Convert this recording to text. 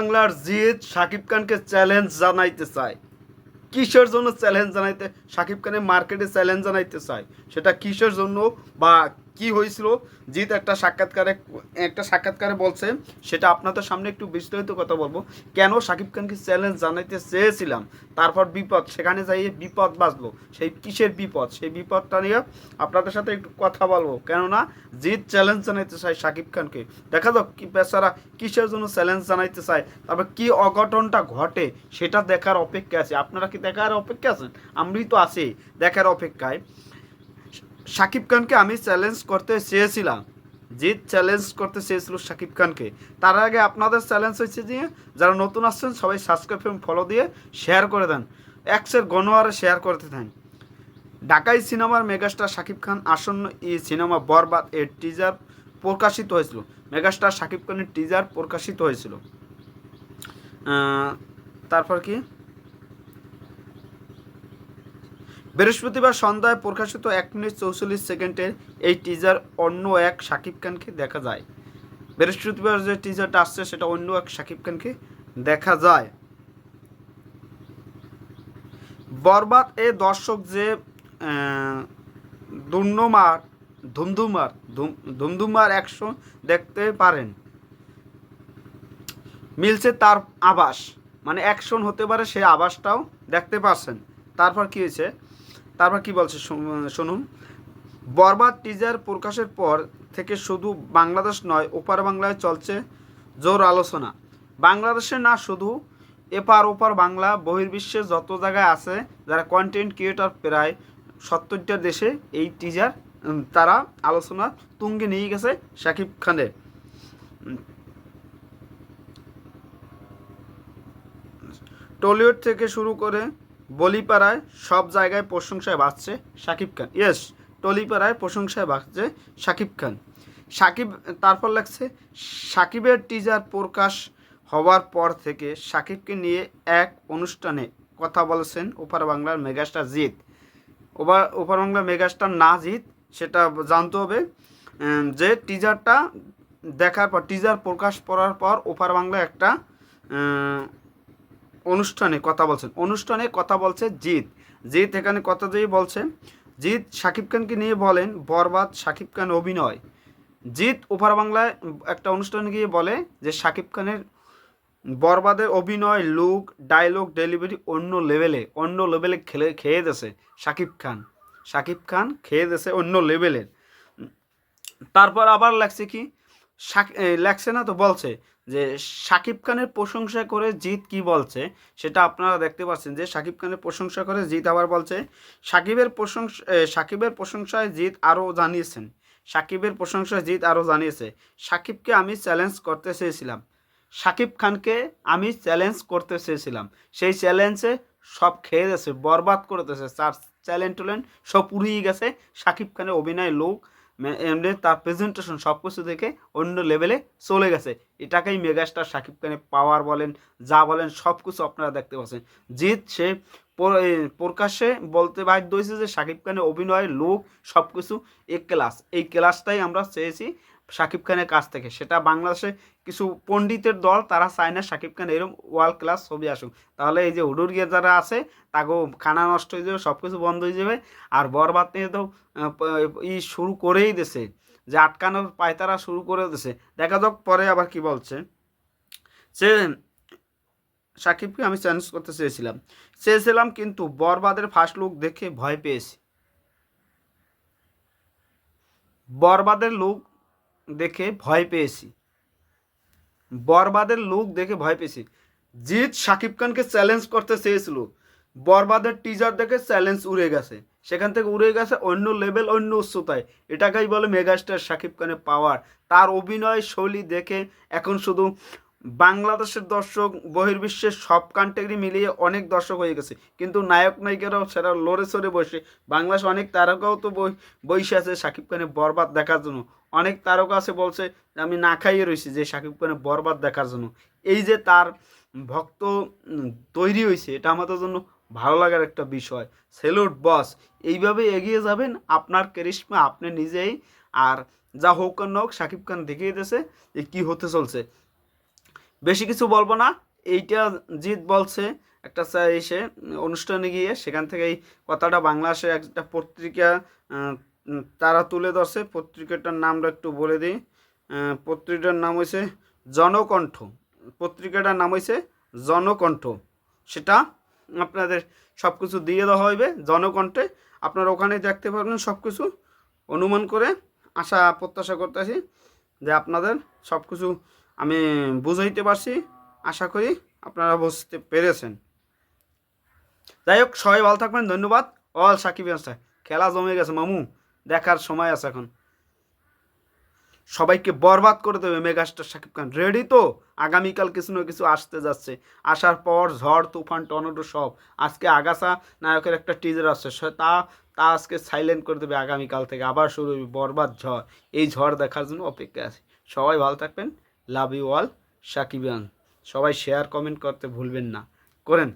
বাংলার জিৎ শাকিব খানকে চ্যালেঞ্জ জানাইতে চায়। কিসের জন্য চ্যালেঞ্জ জানাইতে? শাকিব খানের মার্কেটে চ্যালেঞ্জ জানাইতে চায়। সেটা কিসের জন্য বা কি হয়েছিল? জিৎ একটা সাক্ষাৎকারে একটা সাক্ষাৎকারে বলছে, সেটা আপনাদের সামনে একটু বিস্তারিত কথা বলব। কেন সাকিব খানকে চ্যালেঞ্জ জানাইতে চেয়েছিলাম? তারপর বিপদ, সেখানে যাইয়ে বিপদ বাঁচলো। সেই কিসের বিপদ? সেই বিপদটা নিয়ে আপনাদের সাথে একটু কথা বলব। কেননা, জিৎ চ্যালেঞ্জ জানাইতে চায় সাকিব খানকে। দেখা যাক কি বেচারা কিসের জন্য চ্যালেঞ্জ জানাইতে চায়, তারপর কি অঘটনটা ঘটে, সেটা দেখার অপেক্ষা আছে। আপনারা কি দেখার অপেক্ষা আছেন? আমি তো আছি দেখার অপেক্ষায়। শাকিব খানকে আমি চ্যালেঞ্জ করতে চেয়েছিলাম। জিৎ চ্যালেঞ্জ করতে চেয়েছিল শাকিব খানকে। তার আগে আপনাদের চ্যালেঞ্জ হয়েছে যে, যারা নতুন আসছেন, সবাই সাবস্ক্রাইব এবং ফলো দিয়ে শেয়ার করে দেন। একশের গণহারে শেয়ার করতে থাকেন ঢাকাই সিনেমার মেগাস্টার শাকিব খান আসন্ন এই সিনেমা বরবাদ এর টিজার প্রকাশিত হয়েছিল। মেগাস্টার শাকিব খানের টিজার প্রকাশিত হয়েছিল। তারপর কি? বৃহস্পতিবার সন্ধ্যায় প্রকাশিত এক মিনিট চৌচল্লিশ সেকেন্ডের এই টিজার অন্য এক শাকিব খানকে দেখা যায়। বৃহস্পতিবার যে টিজারটা আসছে, সেটা অন্য এক শাকিব খানকে দেখা যায়। বরবাদ এ দর্শক যে দুর্নমার, ধুমধুমার, ধুম, ধুমধুমার অ্যাকশন দেখতে পারেন। মিলছে তার আবাস মানে অ্যাকশন হতে পারে সেই আবাসটাও দেখতে পাচ্ছেন তারপর কি হয়েছে? তারপর কি বলছে শুনুন বরবাদ টিজার প্রকাশের পর থেকে শুধু বাংলাদেশ নয়, ওপার বাংলায় চলছে জোর আলোচনা। বাংলাদেশে না শুধু এপার ওপার বাংলা, বহির্বিশ্বে যত জায়গায় আছে, যারা কন্টেন্ট ক্রিয়েটর প্রায় সত্তরটা দেশে এই টিজার তারা আলোচনা তুঙ্গে নিয়ে গেছে শাকিব খানের। টলিউড থেকে শুরু করে বলিপাড়ায় সব জায়গায় প্রশংসায় বাঁচছে শাকিব খান। ইয়েস টলিপাড়ায় প্রশংসায় বাঁচছে শাকিব খান। সাকিব তারপর লাগছে সাকিবের টিজার প্রকাশ হওয়ার পর থেকে সাকিবকে নিয়ে এক অনুষ্ঠানে কথা বলেছেন ওপার বাংলার মেগাস্টার জিৎ। ওপার ওপার বাংলার মেগাস্টার না জিৎ, সেটা জানতে হবে যে টিজারটা দেখার পর টিজার প্রকাশ করার পর ওপার বাংলা একটা অনুষ্ঠানে কথা বলছেন। অনুষ্ঠানে কথা বলছে জিৎ। জিৎ এখানে কথা দিয়ে বলছে, জিৎ শাকিব খানকে নিয়ে বলেন, বরবাদ শাকিব খান অভিনয়। জিৎ ওপার বাংলায় একটা অনুষ্ঠানে গিয়ে বলে যে শাকিব খানের বরবাদের অভিনয়, লুক, ডায়লগ, ডেলিভারি অন্য লেভেলে অন্য লেভেলে খেলে, খেয়ে দেছে শাকিব খান। শাকিব খান খেয়ে দেছে অন্য লেভেলের। তারপর আবার লাগছে কি? লাগছে না তো বলছে যে শাকিব খানের প্রশংসা করে জিৎ কি বলছে সেটা আপনারা দেখতে পাচ্ছেন যে শাকিব খানের প্রশংসা করে জিৎ আবার বলছে সাকিবের প্রশংসা এ, সাকিবের প্রশংসায় জিৎ আরও জানিয়েছেন সাকিবের প্রশংসায় জিৎ আরও জানিয়েছে সাকিবকে আমি চ্যালেঞ্জ করতে চেয়েছিলাম সাকিব খানকে আমি চ্যালেঞ্জ করতে চেয়েছিলাম সেই চ্যালেঞ্জে সব খেয়ে গেছে বরবাদ করে দিয়েছে তার চ্যালেঞ্জ টুলেন্ট সব পুড়িয়ে গেছে সাকিব খানের অভিনয় লোক এমনি তার প্রেজেন্টেশন সব কিছু দেখে অন্য লেভেলে চলে গেছে। এটাকেই মেগাস্টার সাকিব খানের পাওয়ার বলেন, যা বলেন সব কিছু আপনারা দেখতে পাচ্ছেন। জিৎ, সে পর- প্রকাশ্যে বলতে বাধ্য হয়েছে যে সাকিব খানের অভিনয় লোক সব কিছু এক ক্লাস এই ক্লাসটাই আমরা চেয়েছি সাকিব খানের কাছ থেকে। সেটা বাংলাদেশে কিছু পণ্ডিতের দল, তারা চায় না সাকিব খান এরকম ওয়ার্ল্ড ক্লাস ছবি আসুক। তাহলে এই যে হুডুরগিয়ে যারা আছে তাকেও খানা নষ্ট হয়ে যাবে সব কিছু বন্ধ হয়ে যাবে। আর বরবাদ নিয়ে তো ই শুরু করেই দিছে। যে আটকানোর পায়তারা শুরু করে দিছে। দেখা যাক পরে আবার কি বলছে। সে সাকিবকে আমি চ্যালেঞ্জ করতে চেয়েছিলাম। চেয়েছিলাম কিন্তু বরবাদের ফার্স্ট লুক দেখে ভয় পেয়েছি। বরবাদের লুক দেখে ভয় পেয়েছি। বরবাদের লুক দেখে ভয় পেয়েছি। জিৎ শাকিব খানকে চ্যালেঞ্জ করতে চেয়েছিল। বরবাদের টিজার দেখে চ্যালেঞ্জ উড়ে গেছে। সেখান থেকে উড়ে গেছে অন্য লেভেল অন্য উচ্চতায়। এটাকেই বলে মেগাস্টার শাকিব খানের পাওয়ার তার অভিনয় শৈলী দেখে এখন শুধু বাংলাদেশের দর্শক বহির্বিশ্বের সব কান্ট্রি মিলিয়ে অনেক দর্শক হয়ে গেছে। কিন্তু নায়ক নায়িকারাও সেটা লড়ে সরে বসে। বাংলাদেশ অনেক তারকাও তো বই বইসে আছে, শাকিব খানের বরবাদ দেখার জন্য। অনেক তারকা আছে বলছে, আমি না খাইয়ে রয়েছি যে শাকিব খানের বরবাদ দেখার জন্য। এই যে তার ভক্ত তৈরি হয়েছে এটা আমাদের জন্য ভালো লাগার একটা বিষয়। সেলুট বস, এইভাবে এগিয়ে যাবেন আপনার কেরিশমা আপনি নিজেই। আর যা হোক আর না হোক, শাকিব খান দেখিয়ে দিয়েছে যে কী হতে চলছে। বেশি কিছু বলব না। এইটা জিৎ বলছে, একটা এসে অনুষ্ঠানে গিয়ে সেখান থেকে এই কথাটা বাংলাদেশে একটা পত্রিকা তারা তুলে ধরছে। পত্রিকাটার নামটা একটু বলে দিই। পত্রিকাটার নাম হয়েছে জনকণ্ঠ। পত্রিকাটার নাম হয়েছে জনকণ্ঠ। সেটা আপনাদের সব কিছু দিয়ে দেওয়া হবে জনকণ্ঠে। আপনারা ওখানে দেখতে পারবেন সব কিছু অনুমান করে আশা প্রত্যাশা করতেছি যে আপনাদের সব কিছু আমি বুঝাইতে পারছি, আশা করি আপনারা বুঝতে পেরেছেন। যাই হোক, সবাই ভালো থাকবেন, ধন্যবাদ। অল সাকিব খেলা জমে গেছে, মামু, দেখার সময় আছে এখন। সবাইকে বরবাদ করে দেবে মেগাস্টার সাকিব খান। রেডি তো? আগামীকাল কিছু না কিছু আসতে যাচ্ছে। আসার পর ঝড়, তুফান, টর্নেডো সব। আজকে আগাসা নায়কের একটা টিজার আসছে তা তা আজকে সাইলেন্ট করে দেবে আগামীকাল থেকে। আবার শুরু হবে বরবাদ ঝড়। এই ঝড় দেখার জন্য অপেক্ষা আছে। সবাই ভালো থাকবেন। লাভ ইউ অল সাকিবিয়ান সবাই শেয়ার কমেন্ট করতে ভুলবেন না। করেন।